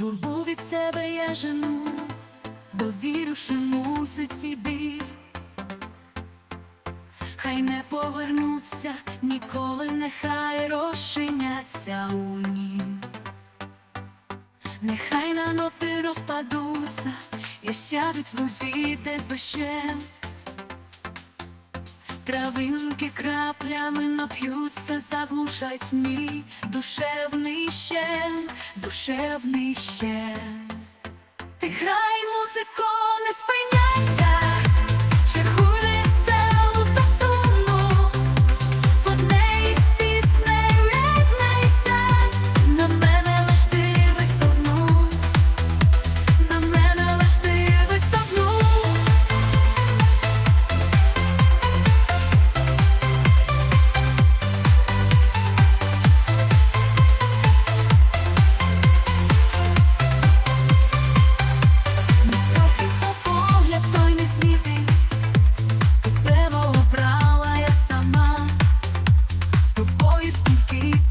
Журбу від себе я жену, довіривши мусить біль. Хай не повернуться, ніколи нехай розчиняться у нім. Нехай на ноти розпадуться і сядуть в лузі десь дощем. Травинки краплями нап'ються, заглушать мій душевний щем, душевний щем. Ти грай, музико, не спиняй. keep